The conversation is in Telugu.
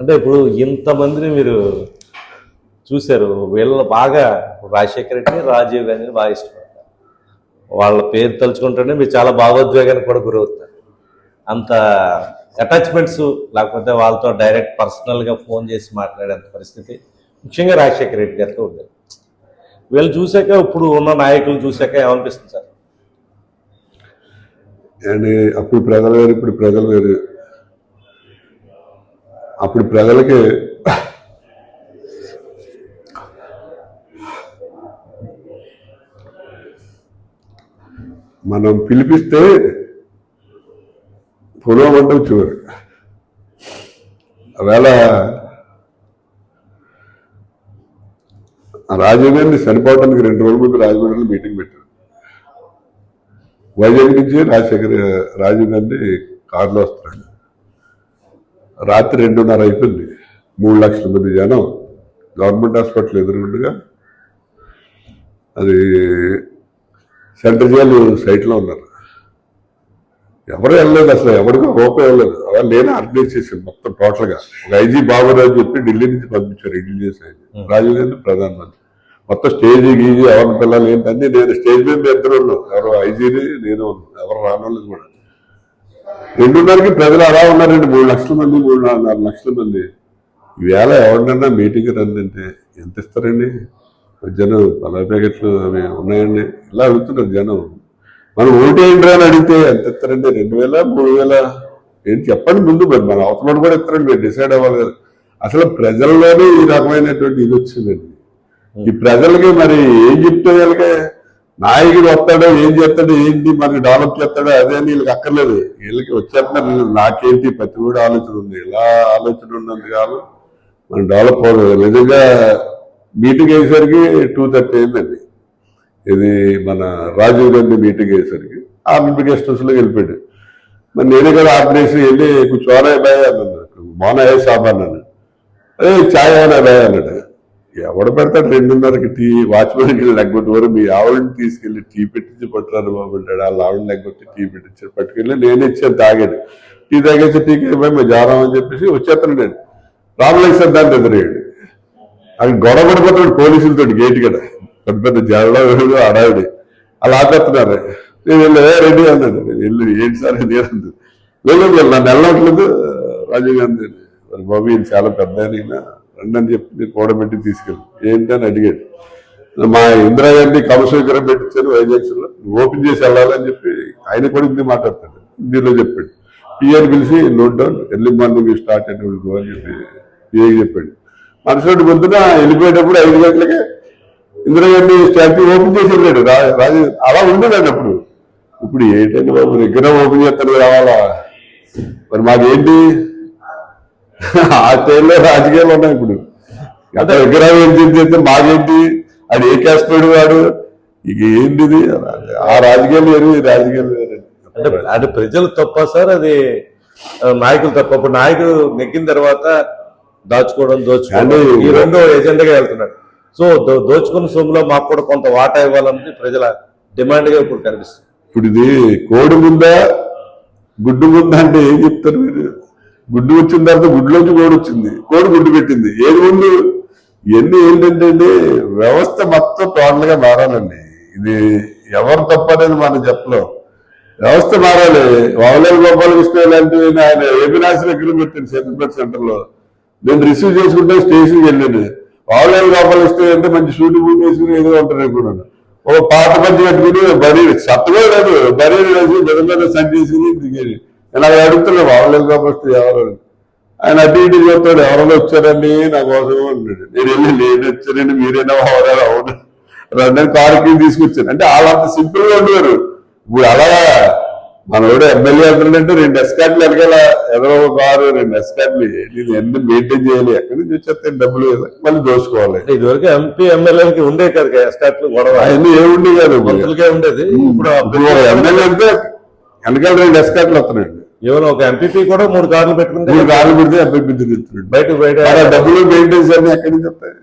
అంటే ఇప్పుడు ఇంతమందిని మీరు చూశారు వీళ్ళ బాగా రాజశేఖర రెడ్డిని రాజీవ్ గాంధీని బాగా ఇష్టపడతారు. వాళ్ళ పేరు తలుచుకుంటేనే మీరు చాలా భావోద్వేగానికి కూడా గురవుతారు. అంత అటాచ్మెంట్స్ లేకపోతే వాళ్ళతో డైరెక్ట్ పర్సనల్గా ఫోన్ చేసి మాట్లాడేంత పరిస్థితి ముఖ్యంగా రాజశేఖర రెడ్డి గారితో ఉంది వీళ్ళు చూశాక ఇప్పుడు ఉన్న నాయకులు చూశాక ఏమనిపిస్తుంది సార్? అండ్ అప్పుడు ప్రజలు వేరు ఇప్పుడు ప్రజలు వేరు. అప్పుడు ప్రజలకి మనం పిలిపిస్తే పొలవమంటే వచ్చేవారు అవేళ రాజమండ్రి గాంధీ చనిపోవడానికి రెండు రోజుల ముందు రాజమండ్రిలో మీటింగ్ పెట్టారు. వైజాగ్ నుంచి రాజశేఖర్ రాజీవ్ గాంధీ కారులో వస్తున్నాడు. రాత్రి రెండున్నర అయిపోయింది. మూడు లక్షల మంది జనం. గవర్నమెంట్ హాస్పిటల్ ఎదురుగుండగా అది సెంట్రల్ జైలు సైట్లో ఉన్నారు. ఎవరు వెళ్ళలేదు అసలు ఎవరికి రూపాయి వెళ్ళలేదు. అలా నేనే ఆర్గనైజ్ చేశాను మొత్తం టోటల్గా. ఒక ఐజీ బాబురాజు చెప్పి ఢిల్లీ నుంచి పంపించారు ఇంటెలిజెన్స్ ఐజీ రాజీవ్ గాంధీ ప్రధానమంత్రి. మొత్తం స్టేజ్ గీజీ ఎవరి పిల్లలు ఏంటన్నీ నేను స్టేజ్ మీద ఇద్దరు ఎవరు ఐజీని నేను. ఎవరు రానోళ్ళు కూడా. రెండున్నరకి ప్రజలు అలా ఉన్నారండి మూడు లక్షల మంది మూడు నాలుగు నాలుగు లక్షల మంది. ఈవేళ ఎవరినన్నా మీటింగ్ రందంటే ఎంత ఇస్తారండి? జనం పలా ప్యాకెట్లు అవి ఉన్నాయండి. ఇలా అడుగుతున్నారు జనం. మనం ఓటేయండి అని అడిగితే ఎంత ఇస్తారండి? రెండు వేల మూడు వేల? ఏంటి చెప్పండి ముందు మరి. మన అవతల కూడా ఇస్తారండి. మీరు డిసైడ్ అవ్వాలి కదా. అసలు ప్రజల్లోనే ఈ రకమైనటువంటి ఇది వచ్చిందండి. ఈ ప్రజలకి మరి ఏం చెప్తే వీళ్ళకే నాయకుడు వస్తాడో ఏం చేస్తాడో ఏంటి మనకి డెవలప్ చేస్తాడో అదే వీళ్ళకి అక్కర్లేదు. వీళ్ళకి వచ్చేస్తున్నారు నాకేంటి? ప్రతి కూడా ఆలోచన ఉంది. ఎలా ఆలోచన ఉన్నది కాదు. మనం డెవలప్ అవ్వదు నిజంగా మీటింగ్ అయ్యేసరికి టూ థర్టీ అయిందండి. ఇది మన రాజీవ్ గాంధీ మీటింగ్ అయ్యేసరికి. ఆర్మీ గెస్ట్ హౌస్లో వెళ్ళిపోయాడు. మరి నేనే కదా ఆర్గనైజ్ వెళ్ళి కూర్చోనే బాయ్ అన్నాను మోన ఏ సాబ్ అన్నాను అదే ఛాయ్ అనే బాయ్ అన్నాడు. ఎవడు పెడతాడు? రెండున్నరకి టీ వాచ్మెన్కి లెగ్గొట్టి వరకు మీ ఆవిడని తీసుకెళ్ళి టీ పెట్టించి పట్టురారు బాబు అంటాడు వాళ్ళ ఆవిడ లెగ్గొట్టి టీ పెట్టించి పట్టుకెళ్ళి నేను ఇచ్చాను తాగాడు. టీ తాగేసి టీకి మేము జారం అని చెప్పేసి వచ్చేస్తాను నేను. రామలేఖ సార్ దాన్ని ఎదురయ్యాడు అది గొడవ పడిపోతాడు పోలీసులతో గేట్ కదా పెద్ద పెద్ద జడలో అడావిడి. అలా ఆపేస్తున్నారు. నేను వెళ్ళి రెడీ అన్నాడు. నేను వెళ్ళి ఏంటి సార్? నేను అంది లేదు లేదు, రాజీవ్ గాంధీ మరి బాబు ఈయన చాలా పెద్ద ఆయన రండి అని చెప్పి నేను కూడబెట్టి తీసుకెళ్ళి. ఏంటి అని అడిగాడు. మా ఇందిరాగాంధీ కమస్వీకరం పెట్టించాను వైజాగ్స్లో ఓపెన్ చేసి వెళ్ళాలని చెప్పి ఆయన కూడా హిందీ మాట్లాడతాడు. హిందీలో చెప్పాడు. పిఆర్ పిలిచి note down early morning start and go అని చెప్పి పిఏకి చెప్పాడు. మనసులోటి పొద్దున వెళ్ళిపోయేటప్పుడు ఐదు గంటలకే ఇందిరాగాంధీ స్టాచ్యూ ఓపెన్ చేసి వెళ్ళాడు. రా- రాజు అలా ఉండేదండి అప్పుడు. ఇప్పుడు ఏంటంటే బాబు విగ్రహం ఓపెన్ చేస్తారు రావాలా? మరి మాకేంటి? ఆ స్టైల్లో రాజకీయాలు ఉన్నాయి ఇప్పుడు. గత విగ్రహం ఏం చేస్తే మాకేంటి? అది ఏ క్యాస్ట్ వాడు ఇక ఏంటిది? ఆ రాజకీయాలు వేరు ఈ రాజకీయాలు వేరు. అంటే అది ప్రజలు తప్ప సార్ అది నాయకులు తప్ప. ఇప్పుడు నాయకుడు నెగ్గిన తర్వాత దాచుకోవడం దోచుకోవడం ఈ రెండు ఎజెండాగా వెళ్తున్నాడు. సో దోచుకున్న సొమ్ములో మాకు కూడా కొంత వాటా ఇవ్వాలన్నది ప్రజల డిమాండ్గా ఇప్పుడు కనిపిస్తుంది. ఇప్పుడు ఇది కోడి ముందా గుడ్డు ముందా అంటే ఏం చెప్తారు మీరు? గుడ్డు వచ్చిన తర్వాత గుడ్లోంచి కోడి వచ్చింది. కోడి గుడ్డు పెట్టింది. ఏది ముందు ఇవన్నీ ఏంటంటే అండి వ్యవస్థ మొత్తం టోటల్గా మారాలండి. ఇది ఎవరు తప్పనేది మనం చెప్పలేం. వ్యవస్థ మారాలి. వావలేరు గోపాలకృష్ణ లాంటి ఆయన ఏబినాసి దగ్గర పెట్టాను సెటిల్మెంట్ సెంటర్లో నేను రిసీవ్ చేసుకుంటే స్టేషన్కి వెళ్ళాను. వావలేరు గోపాలకృష్ణ అంటే మంచి షూటింగ్ బూట్ వేసుకుని ఏదో ఉంటారు అనుకున్నాను. ఒక పాట పంచి కట్టుకుని బరీ సత్తగా లేదు బరీ వేసి మీద మీద సంచేసి దిగేది. నేను అలా అడుగుతున్నా వావలేరు గోపాలకృష్ణ ఎవరు. ఆయన అటు ఇటు చెప్తాడు ఎవరైనా వచ్చారండి నా కోసం అన్నాడు. నేను వెళ్ళి నేను వచ్చానండి మీరేనా ఎవరైనా అవును? రెండు కారుకి తీసుకొచ్చాను. అంటే వాళ్ళంత సింపుల్గా ఉండేవారు. ఇప్పుడు అలాగా మనోడు ఎమ్మెల్యే అంటే రెండు ఎస్కాట్లు వెనకాల ఎదరో ఒక కారు రెండు ఎస్కాట్లు నేను ఎన్ని మెయింటైన్ చేయాలి? ఎక్కడి నుంచి వచ్చేస్తే డబ్బులు? మళ్ళీ దోచుకోవాలి. అంటే ఇదివరకు ఎంపీ ఎమ్మెల్యేలకి ఉండే కదా ఎస్టాట్లు గొడవ. అవన్నీ ఏముండి కాదు మంత్రులకే ఉండేది. ఇప్పుడు ఎమ్మెల్యే అంటే వెనకాల రెండు ఎస్కాట్లు వస్తున్నాయండి. ఈవెన్ ఒక ఎంపీపీ కూడా మూడు కార్లు పెట్టుకుంటే మూడు కార్లు పెడితే బిడ్డ తిరుగుతున్నాడు బయట బయట డబ్బులు మెయింటైన్ చేయాలి ఎక్కడి నుంచి వస్తాయి.